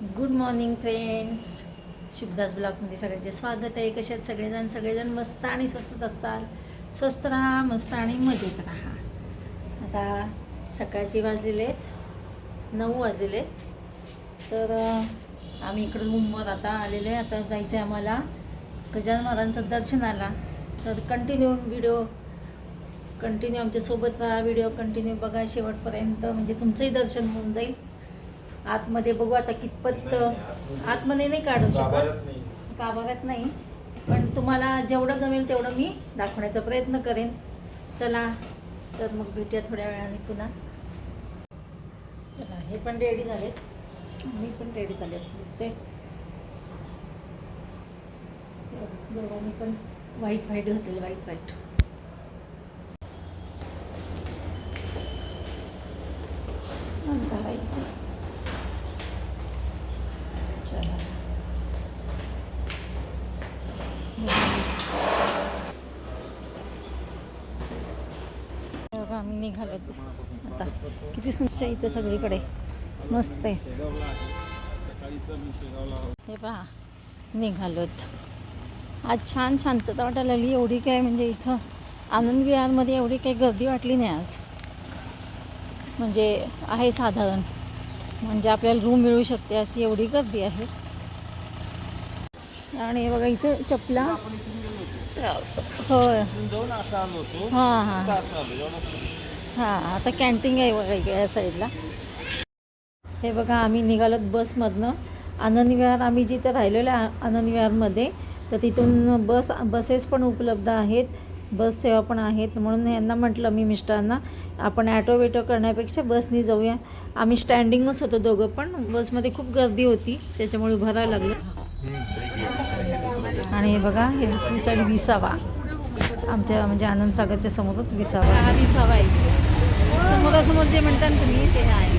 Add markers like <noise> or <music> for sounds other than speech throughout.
Good morning friends शुभदास ब्लॉगमध्ये सगळ्यांचे स्वागत आहे. कशात सगळेजण? सगळेजण मस्त आणि स्वस्तच असतात. स्वस्त राहा मस्त आणि मजेत राहा. आता सकाळचे वाजलेले आहेत. नऊ वाजलेले आहेत. तर आम्ही इकडं रूमवर आता आलेलो आहे. आता जायचं आहे आम्हाला गजानन महाराजांचं दर्शनाला. तर कंटिन्यू व्हिडिओ कंटिन्यू आमच्यासोबत राहा. व्हिडिओ कंटिन्यू बघा. शेवटपर्यंत म्हणजे तुमचंही दर्शन होऊन जाईल. आतमध्ये बघू आता कितपत आतमध्ये नाही काढू शकत. गाभाऱ्यात नाही. पण तुम्हाला जेवढं जमेल तेवढं मी दाखवण्याचा प्रयत्न करेन. चला तर मग भेटूया थोड्या वेळाने पुन्हा. चला हे पण रेडी झालेत. मी पण रेडी झालेत. ते. दोघांनी पण व्हाईट व्हाईट घातलेलं व्हाईट व्हाईट घालायचं चला बघा, आम्ही निघालो आता किती सुंदर इथं सगळीकडे. मस्त आहे. हे पहा निघालोत. आज छान शांतता वाटायला लागली. एवढी काय म्हणजे इथं आनंद विहारमध्ये एवढी काही गर्दी वाटली नाही आज. म्हणजे आहे साधारण. म्हणजे आपल्याला रूम मिळू शकते अशी एवढी गर्दी आहे. आणि बघा इथं चपला. होय. हां हां. हां आता कॅन्टीन आहे बघा इकडे या साईडला हे बघा आम्ही निघालोत बसमधनं आनंद विहार आम्ही जिथं राहिलेलो आहे आ- आनंद विहारमध्ये तर तिथून बस बसेस पण उपलब्ध आहेत. बस सेवा पण आहेत. म्हणून यांना म्हटलं मी मिस्टरांना आपण ॲटो वेटो करण्यापेक्षा बसनी जाऊया. आम्ही स्टँडिंगच होतो दोघं पण. बसमध्ये खूप गर्दी होती. त्याच्यामुळे भरायला लागलो. आणि हे बघा हे दुसरी साईड विसावा. आमच्या म्हणजे आनंद सागरच्या समोरच विसावा. हा विसावा आहे. समोरासमोर जे म्हणतात ना तुम्ही ते आहे.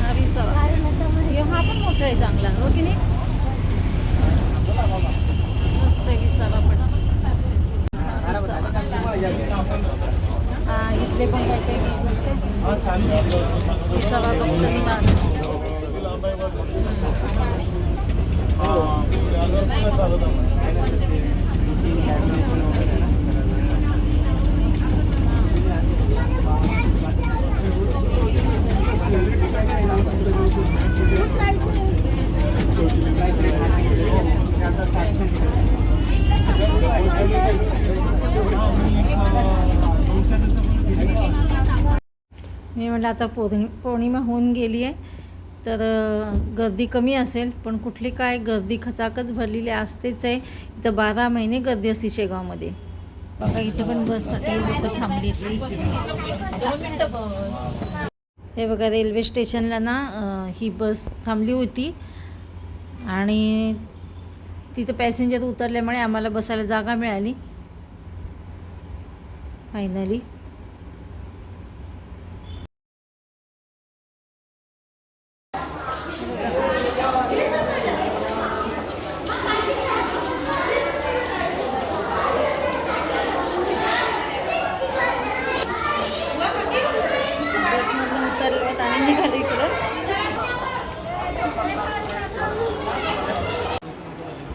हा विसावा. हा पण मोठा आहे चांगला हो की नाही? मस्त आहे विसावा पण. हा इथले पण काय काय डिश मिळते विसावा भक्त निवास. मी म्हटलं आता पौर्णि पौर्णिमा होऊन गेली आहे तर गर्दी कमी असेल पण कुठली काय गर्दी खचाकच भरलेली असतेच आहे. इथं बारा महिने गर्दी असते शेगावमध्ये. बघा इथं पण बससाठी लोक थांबली हे बघा रेल्वे स्टेशनला ना ही बस थांबली होती. आणि तिथं पॅसेंजर उतरल्यामुळे आम्हाला बसायला जागा मिळाली. फायनली बसमधून उतरले आणि निघाले इकडं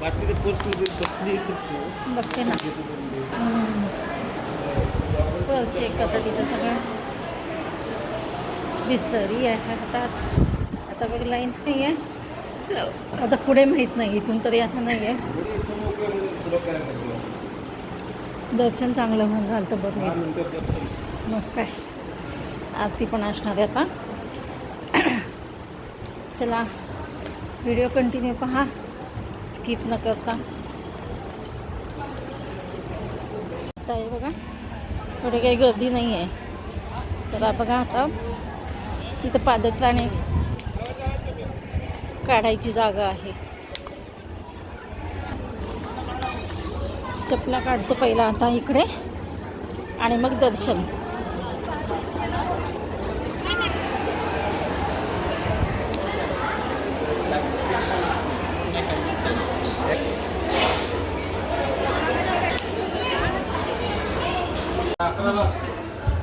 बाकी ते पर्समध्ये बसली तर तू बघते ना. बस चेक करता तिथं सगळं. बिस्तरी आहे हातात. आता बघ लाईन नाही आहे आता पुढे माहीत नाही इथून तरी आता नाही आहे दर्शन चांगलं होऊन झालं तर बघ मग काय. आरती पण असणार आहे आता. चला. व्हिडिओ कंटिन्यू पहा. स्किप न करता. आता आहे बघा. थोडी काही गर्दी नाही आहे. तर बघा आता इथं पादत्राणे काढायची जागा आहे. चपला काढतो पहिला आता इकडे. आणि मग दर्शन. अकराला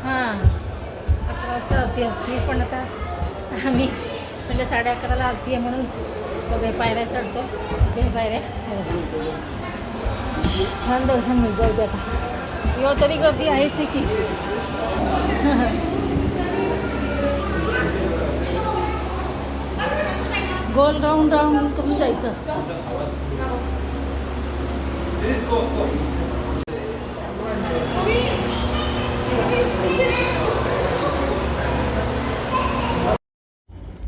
हां. अकरा वाजता आरती असते पण आता आम्ही म्हणजे साडे अकराला आरती आहे म्हणून बघे पायऱ्या चढतो ते पायऱ्या. हो. छान दर्शन मिळत जाऊ दे आता. यो तरी गर्दी आहेच आहे की. गोल राऊंड राऊंड करून जायचं.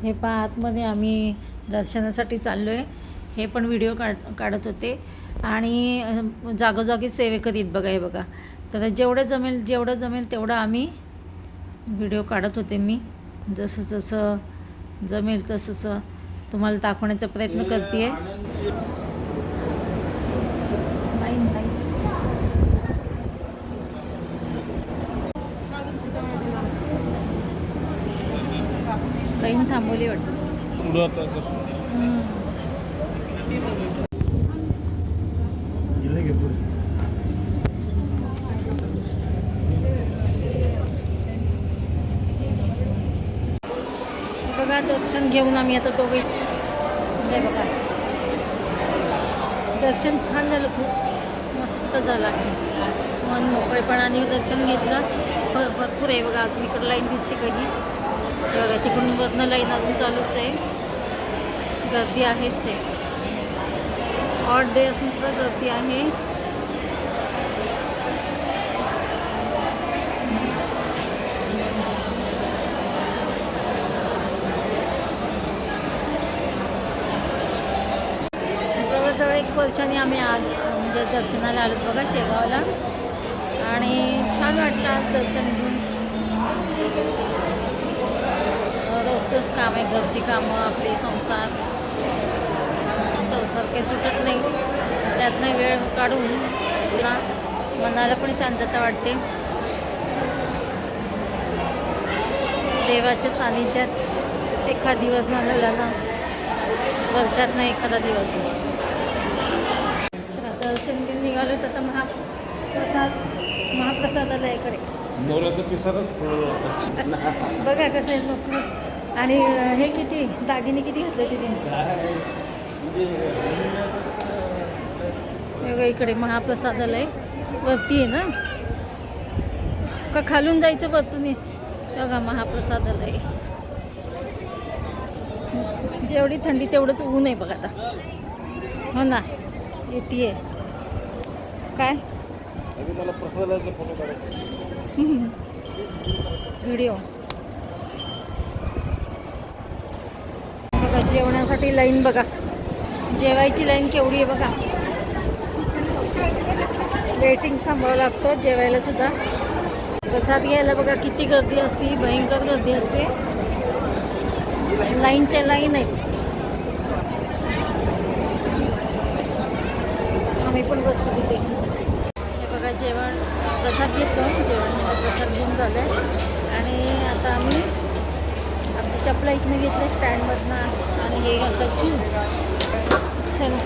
हे पहा आतमध्ये आम्ही दर्शनासाठी चाललो आहे हे पण व्हिडिओ काढ काढत होते. आणि जागोजागी सेवे करीत बघा हे बघा. तर जेवढं जमेल जेवढं जमेल तेवढं आम्ही व्हिडिओ काढत होते मी. जसं जसं जमेल तसंच तुम्हाला दाखवण्याचा प्रयत्न करते आहे ट्रेन थांबवली वाटतं. बघा दर्शन घेऊन आम्ही आता दोघे. बघा. दर्शन छान झालं खूप मस्त झालं मन मोकळेपणाने दर्शन घेतलं. भर- भरपूर आहे बघा अजून इकडं लाईन दिसते कधी. बघा तिकडून वरनं लाईन अजून चालूच आहे. गर्दी आहेच आहे. हॉट डे असून सुद्धा गर्दी आहे. जवळजवळ एक वर्षाने आम्ही आज म्हणजे दर्शनाला आलो बघा शेगावला. आणि छान वाटलं आज दर्शन घेऊन. रोजचंच काम आहे घरची कामं आपले संसार. संसार काही सुटत नाही. त्यातनं वेळ काढून ना मनाला पण शांतता वाटते. देवाच्या सानिध्यात एखाद दिवस घालवला ना वर्षात नाही एखादा दिवस. दर्शन घेऊन निघालो तर आता महाप्रसाद महाप्रसादालयाकडे. नवऱ्याचा पिसारच पुढं बघा कसं आहे लोक आणि हे किती? दागिने किती घातले तिने? बघा इकडे महाप्रसादालय वरती आहे ना? का खालून जायचं वरतून आहे? बघा महाप्रसादालय जेवढी थंडी तेवढंच ऊन आहे बघा आता. हो ना? येते काय? <laughs> व्हिडिओ बघा जेवणासाठी लाईन बघा. जेवायची लाईन केवढी आहे बघा. वेटिंग थांबावं लागतं जेवायला सुद्धा. प्रसाद घ्यायला बघा किती गर्दी असते भयंकर गर्दी असते. लाईनच्या लाईन आहेत. आम्ही पण बसतो तिथे. हे बघा जेवण प्रसाद घेतो जेवण म्हणजे प्रसाद घेऊन झालं आहे आणि आता आम्ही चपला इथनं घेतलं स्टँडमधनं आणि हे घालतात शूज चला.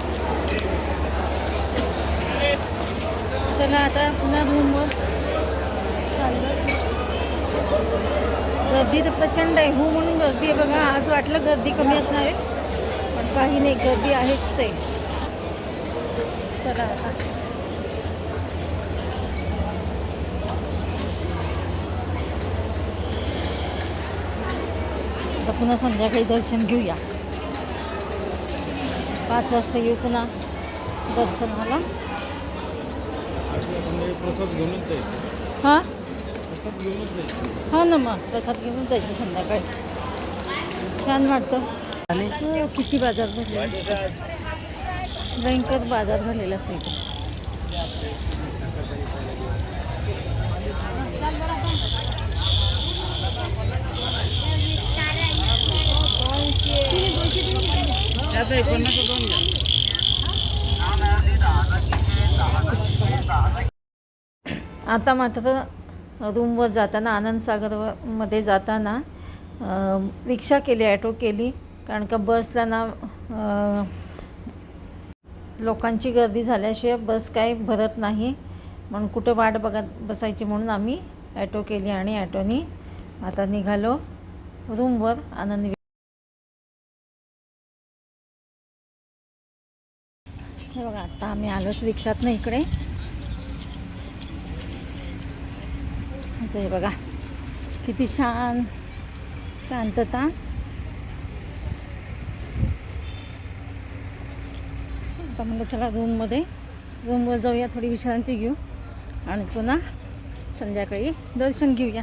चला आता पुन्हा रूमवर चाललं. गर्दी तर प्रचंड आहे. हो म्हणून गर्दी आहे. बघा आज वाटलं गर्दी कमी असणार आहे. पण काही नाही गर्दी आहेच आहे. चला आता. आता पुन्हा संध्याकाळी दर्शन घेऊया. पाच वाजता येऊ पुन्हा दर्शनाला. म्हणजे हां? प्रसाद घेऊनच जायचं. हो ना मग प्रसाद घेऊन जायचं संध्याकाळी. छान वाटतं. हो, किती बाजार भरलेला असतो भयंकर बाजार भरलेला आता मात्र रूमवर जाताना आनंद सागरमध्ये जाताना रिक्षा केली ॲटो केली कारण का बसला ना लोकांची गर्दी झाल्याशिवाय बस काही भरत नाही. म्हणून कुठं वाट बघत बसायची म्हणून आम्ही ॲटो केली आणि ॲटोनी आता निघालो रूमवर आनंद आता आम्ही आलोच रिक्षात ना इकडे. आता हे बघा किती शांत शांतता. आता म्हणलं चला रूममध्ये रूमवर जाऊया थोडी विश्रांती घेऊ. आणि पुन्हा संध्याकाळी दर्शन घेऊया.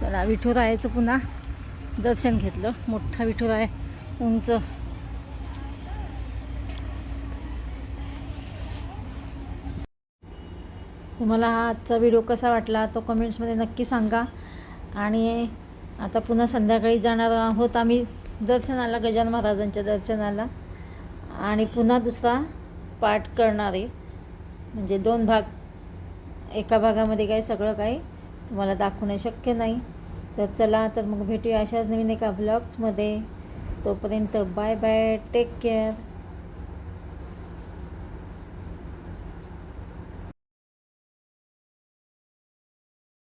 चला विठुरायाचं पुन्हा दर्शन घेतलं. मोठा विठुराय उंच. तुम्हाला हा आजचा व्हिडिओ कसा वाटला तो कमेंट्समध्ये नक्की सांगा. आणि आता पुन्हा संध्याकाळी जाणार आहोत आम्ही दर्शनाला गजान महाराजांच्या दर्शनाला. आणि पुन्हा दुसरा पाठ करणार आहे. म्हणजे दोन भाग एका भागामध्ये काय सगळं काही तुम्हाला दाखवणं शक्य नाही. तर चला तर मग भेटूया अशाच नवीन एका ब्लॉग्समध्ये तोपर्यंत बाय बाय टेक केअर